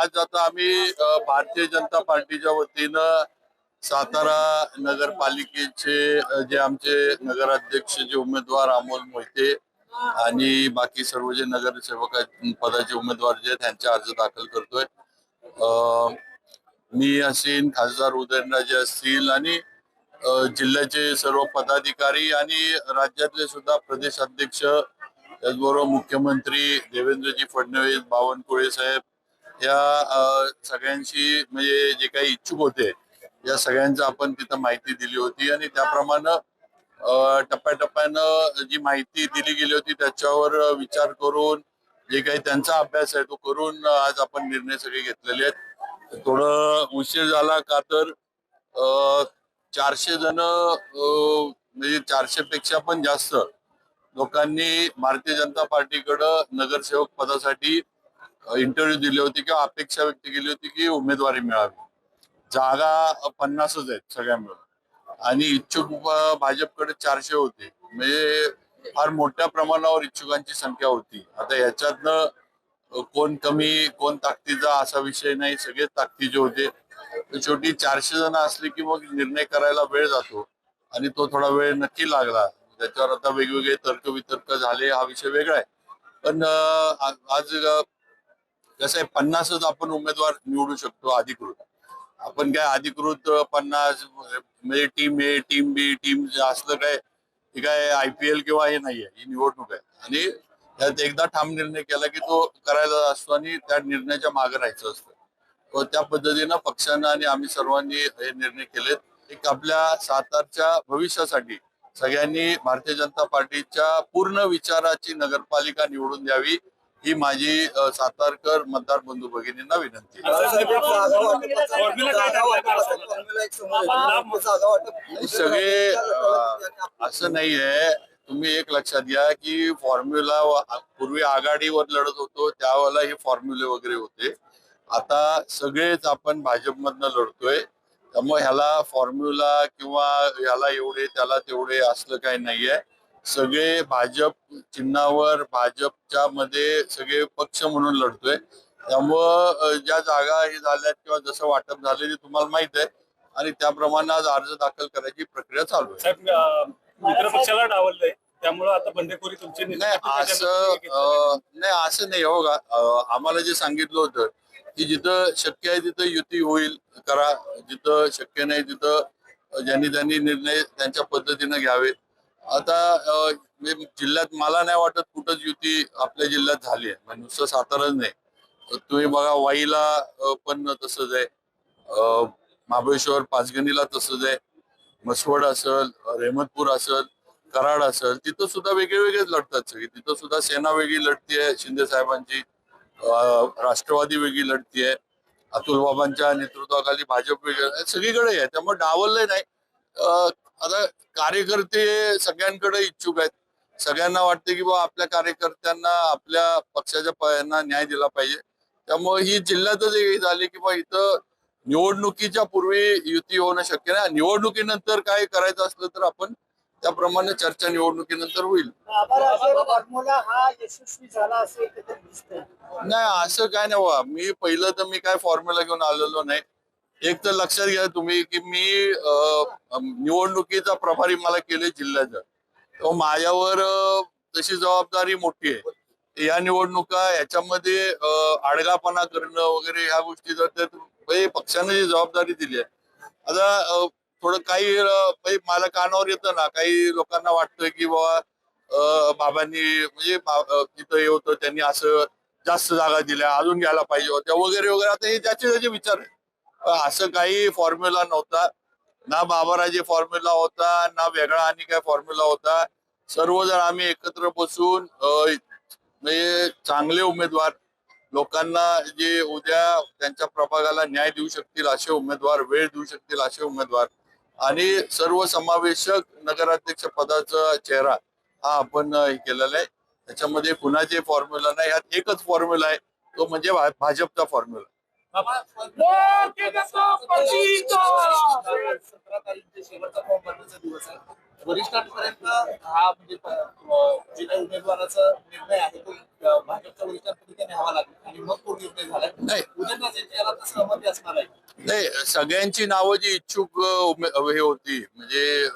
आज आता आम्ही भारतीय जनता पार्टीच्या वतीनं सातारा नगरपालिकेचे जे आमचे नगराध्यक्ष जे उमेदवार अमोल मोहिते आणि बाकी सर्व जे नगरसेवक पदाचे उमेदवार जे आहेत त्यांचे अर्ज दाखल करतोय. मी असेन खासदार उदयनराजे असतील आणि जिल्ह्याचे सर्व पदाधिकारी आणि राज्यातले सुद्धा प्रदेश अध्यक्ष त्याचबरोबर मुख्यमंत्री देवेंद्रजी फडणवीस बावनकुळे साहेब या सगळ्यांशी म्हणजे जे काही इच्छुक होते या सगळ्यांचं आपण तिथं माहिती दिली होती आणि त्याप्रमाणे टप्प्याटप्प्यानं जी माहिती दिली गेली होती त्याच्यावर विचार करून जे काही त्यांचा अभ्यास आहे तो करून आज आपण निर्णय सगळे घेतलेले आहेत. थोडं उशीर झाला का तर अ, चारशे जण म्हणजे चारशे पेक्षा पण जास्त लोकांनी भारतीय जनता पार्टीकडं नगरसेवक पदासाठी इंटरव्ह्यू दिले होते किंवा अपेक्षा व्यक्त केली होती की उमेदवारी मिळावी. जागा पन्नासच आहेत सगळ्या मिळून आणि इच्छुक भाजपकडे चारशे होते. म्हणजे फार मोठ्या प्रमाणावर इच्छुकांची संख्या होती. आता याच्यातनं कोण कमी कोण ताकदीचा असा विषय नाही. सगळे ताकदीचे होते. शेवटी चारशे जण असले की मग निर्णय करायला वेळ जातो. आणि तो थोडा वेळ नक्की लागला. त्याच्यावर आता वेगवेगळे तर्क वितर्क झाले. हा विषय वेगळा आहे. पण आज कसं आहे पन्नासच आपण उमेदवार निवडू शकतो अधिकृत. आपण काय अधिकृत पन्नास म्हणजे team A team B team असलं काय हे काय आय पी एल किंवा हे नाहीये ही निवडणूक आहे. आणि त्यात एकदा ठाम निर्णय केला की तो करायला असतो आणि त्या निर्णयाच्या मागे राहायचं असतं. व त्या पद्धतीनं पक्षानं आणि आम्ही सर्वांनी हे निर्णय केलेत. एक आपल्या सातारच्या भविष्यासाठी सगळ्यांनी भारतीय जनता पार्टीच्या पूर्ण विचाराची नगरपालिका निवडून द्यावी. ही माझी सातारकर मतदार बंधू भगिनींना विनंती. आहे. सगळे अ, असं नाहीये तुम्ही एक लक्षात घ्या की फॉर्म्युला पूर्वी आघाडीवर लढत होतो त्यावेळेला हे फॉर्म्युले वगैरे होते. आता सगळेच आपण भाजपमधनं लढतोय. त्यामुळे ह्याला फॉर्म्युला किंवा ह्याला एवढे त्याला तेवढे असलं काही नाहीये. सगळे भाजप चिन्हावर भाजपच्या मध्ये सगळे पक्ष म्हणून लढतोय. त्यामुळं ज्या जागा हे झाल्यात किंवा जसं वाटप झाले ते तुम्हाला माहीत आहे. आणि त्याप्रमाणे आज अर्ज दाखल करायची प्रक्रिया चालू आहे. मित्र पक्षाला डावललंय. त्यामुळे आता बंडखोरी तुमची नाही असं नाही असं नाही हो का. आम्हाला जे सांगितलं होतं की जिथं शक्य आहे तिथं युती होईल करा. जिथं शक्य नाही तिथं ज्यांनी त्यांनी निर्णय त्यांच्या पद्धतीनं घ्यावेत. आता जिल्ह्यात मला नाही वाटत कुठंच युती आपल्या जिल्ह्यात झाली आहे. म्हणजे नुसतं साताराच नाही. तुम्ही बघा वाईला पण तसंच आहे. अ, महाबळेश्वर पाचगणीला तसंच आहे. मसवड असेल रेहमतपूर असेल कराड असेल तिथं सुद्धा वेगळे वेगळेच लढतात सगळे. तिथं सुद्धा सेना वेगळी लढतीये शिंदे साहेबांची. राष्ट्रवादी वेगळी लढतीये अतुल बाबांच्या नेतृत्वाखाली भाजप वेगळं सगळीकडे आहे. त्यामुळे डावललंय नाही. आता कार्यकर्ते सगळ्यांकडे इच्छुक आहेत. सगळ्यांना वाटते की बा आपल्या कार्यकर्त्यांना आपल्या पक्षाच्या प- यांना न्याय दिला पाहिजे. त्यामुळे ही जिल्ह्यातच झाली की बा इथं निवडणुकीच्या पूर्वी युती होणं शक्य नाही. निवडणुकीनंतर काय करायचं असलं तर आपण त्याप्रमाणे चर्चा निवडणुकीनंतर होईल. नाही असं काय नाही बा. मी पहिलं तर मी काय फॉर्म्युला घेऊन आलेलो नाही. एक तर लक्षात घ्या तुम्ही की मी निवडणुकीचा प्रभारी मला केले जिल्ह्याचा तो माझ्यावर तशी जबाबदारी मोठी आहे. या निवडणुका याच्यामध्ये आडगापणा करणं वगैरे ह्या गोष्टी जर म्हणजे पक्षाने जी जबाबदारी दिली आहे. आता थोडं काही म्हणजे मला कानावर येतं ना काही लोकांना वाटतं की बाबा बाबांनी म्हणजे तिथं हे होतं त्यांनी असं जास्त जागा दिल्या अजून घ्यायला पाहिजे होत्या वगैरे वगैरे. आता हे ज्याचे त्याचे विचार आहे असं काही फॉर्म्युला नव्हता. ना बाबाराजे फॉर्म्युला होता ना वेगळा आणि काय फॉर्म्युला होता. सर्वजण आम्ही एकत्र बसून म्हणजे चांगले उमेदवार लोकांना जे उद्या त्यांच्या प्रभागाला न्याय देऊ शकतील असे उमेदवार वेळ देऊ शकतील असे उमेदवार आणि सर्व समावेशक नगराध्यक्ष पदाचा चेहरा हा आपण हे केलेला आहे. त्याच्यामध्ये कुणाचे फॉर्म्युला नाही ह्यात एकच फॉर्म्युला आहे तो म्हणजे भाजपचा फॉर्म्युला शेवटचा फॉर्म भरण्याचा दिवस आहे वरिष्ठांपर्यंत हा म्हणजे जे काही उमेदवाराचा निर्णय आहे तो भाजपच्या वरिष्ठांपर्यंत न्यावा लागेल आणि मग तो निर्णय नाही. नाही सगळ्यांची नावं जी इच्छुक हे होती म्हणजे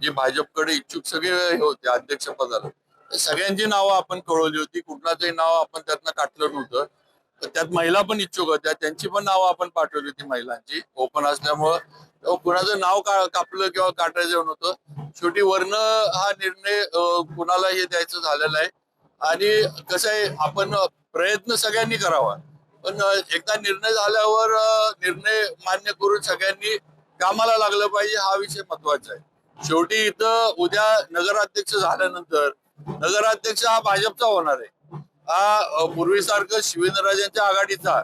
जे भाजपकडे इच्छुक सगळे हे होते अध्यक्षपदाला सगळ्यांची नावं आपण कळवली होती कुठलाचंही नाव आपण त्यातनं काढलं नव्हतं तर त्यात महिला पण इच्छुक होत्या. त्यांची पण नावं आपण पाठवली होती महिलांची. ओपन असल्यामुळं कुणाचं नाव का कापलं किंवा काटायचं नव्हतं. शेवटी वर्ण हा निर्णय कुणाला हे द्यायचं झालेला आहे. आणि कसं आहे आपण प्रयत्न सगळ्यांनी करावा. पण एकदा निर्णय झाल्यावर निर्णय मान्य करून सगळ्यांनी कामाला लागलं पाहिजे हा विषय महत्त्वाचा आहे. शेवटी इथं उद्या नगराध्यक्ष झाल्यानंतर नगराध्यक्ष हा भाजपचा होणार आहे. हा पूर्वीसारखं शिवेंद्रराजांच्या आघाडीचा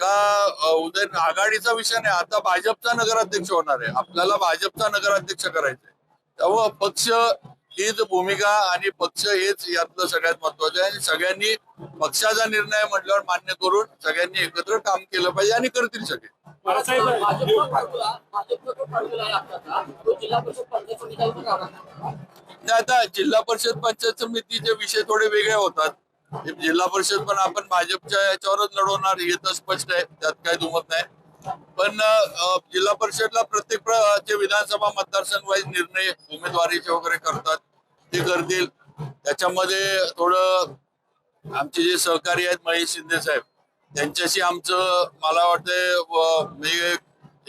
का उदय आघाडीचा विषय नाही. आता भाजपचा नगराध्यक्ष होणार आहे. आपल्याला भाजपचा नगराध्यक्ष करायचा आहे त्यामुळं पक्ष हीच भूमिका आणि पक्ष हेच यातलं सगळ्यात महत्वाचं आहे. आणि सगळ्यांनी पक्षाचा निर्णय म्हटल्यावर मान्य करून सगळ्यांनी एकत्र काम केलं पाहिजे आणि करतील सगळे. आता जिल्हा परिषद पंचायत समितीचे विषय थोडे वेगळे होतात. जिल्हा परिषद पण आपण भाजपच्या याच्यावरच लढवणार हे तर स्पष्ट आहे त्यात काही दुमत नाही. पण जिल्हा परिषदला प्रत्येक जे विधानसभा मतदारसंघ वाईज निर्णय उमेदवारीचे वगैरे करतात ते करतील. त्याच्यामध्ये थोडं आमचे जे सहकारी आहेत महेश शिंदे साहेब त्यांच्याशी आमचं मला वाटतंय म्हणजे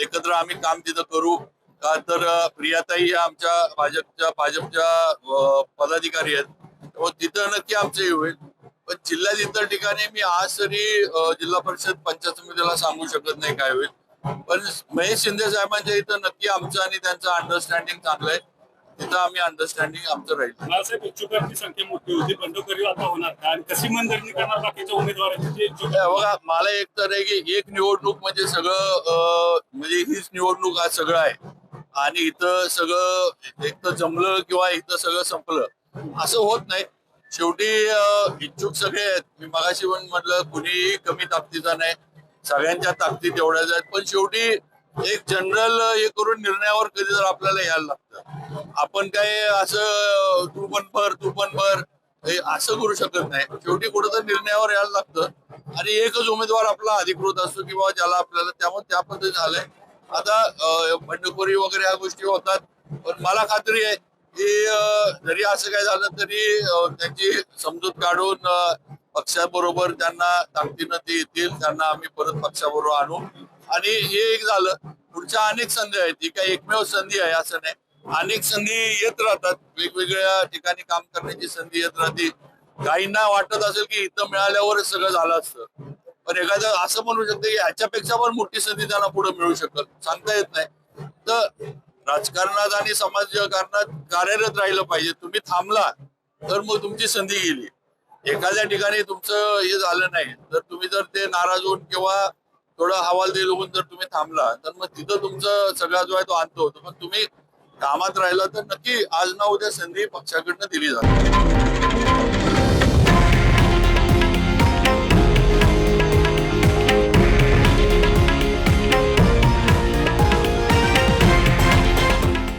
एकत्र आम्ही काम तिथं करू. का तर प्रियाताई ह्या आमच्या भाजपच्या भाजपच्या पदाधिकारी आहेत. त्यामुळे तिथं नक्की आमचं हे होईल. पण जिल्ह्यात इतर ठिकाणी मी आज तरी जिल्हा परिषद पंचायत समितीला सांगू शकत नाही काय होईल. पण महेश शिंदे साहेबांच्या इथं नक्की आमचं आणि त्यांचं अंडरस्टँडिंग चांगलं आहे. तिथं आम्ही अंडरस्टँडिंग आमचं राहील. बाळासाहेब इच्छुकांची संख्या मोठी होती बंडखोरी आता होणार का आणि कशी मनधरणी करणार बाकीच्या उमेदवारांची? बघा मला एक तर आहे की एक निवडणूक म्हणजे सगळं म्हणजे हीच निवडणूक आज सगळं आहे. आणि इथं सगळं एक तर जमलं किंवा इथं सगळं संपलं असं होत नाही. शेवटी इच्छुक सगळे आहेत. मी मगाशी पण म्हटलं कुणीही कमी ताकदीचा नाही. सगळ्यांच्या ताकदी एवढ्याच आहेत. पण शेवटी एक जनरल हे करून निर्णयावर कधी तर आपल्याला यायला लागतं. आपण काय असं तू पण भर तू पण भर हे असं करू शकत नाही. शेवटी कुठं तर निर्णयावर यायला लागतं. आणि एकच उमेदवार आपला अधिकृत असतो किंवा ज्याला आपल्याला त्यामुळे त्या पद्धतीने झालंय आता बंडखोरी वगैरे ह्या गोष्टी होतात. पण मला खात्री आहे की जरी असं काय झालं तरी त्यांची समजूत काढून पक्षाबरोबर त्यांना ताकदीनं ते येतील त्यांना आम्ही परत पक्षाबरोबर आणू. आणि हे एक झालं. पुढच्या अनेक संधी आहेत ही काही एकमेव संधी आहे असं नाही. अनेक संधी येत राहतात. वेगवेगळ्या ठिकाणी काम करण्याची संधी येत राहते. काहींना वाटत असेल की इथं मिळाल्यावर सगळं झालं असतं. पण एखादं असं म्हणू शकतं की ह्याच्यापेक्षा पण मोठी संधी त्यांना पुढे मिळू शकत. सांगता येत नाही. तर राजकारणात आणि समाजकारणात कार्यरत राहिलं पाहिजे. तुम्ही थांबला तर मग तुमची संधी गेली. एखाद्या ठिकाणी तुमचं हे झालं नाही तर तुम्ही जर ते नाराज होऊन किंवा थोडं हवाल दिल होऊन जर तुम्ही थांबला तर मग तिथं तुमचा सगळा जो आहे तो अंत होतो. पण तुम्ही कामात राहिला तर नक्की आज ना उद्या संधी पक्षाकडनं दिली जाते.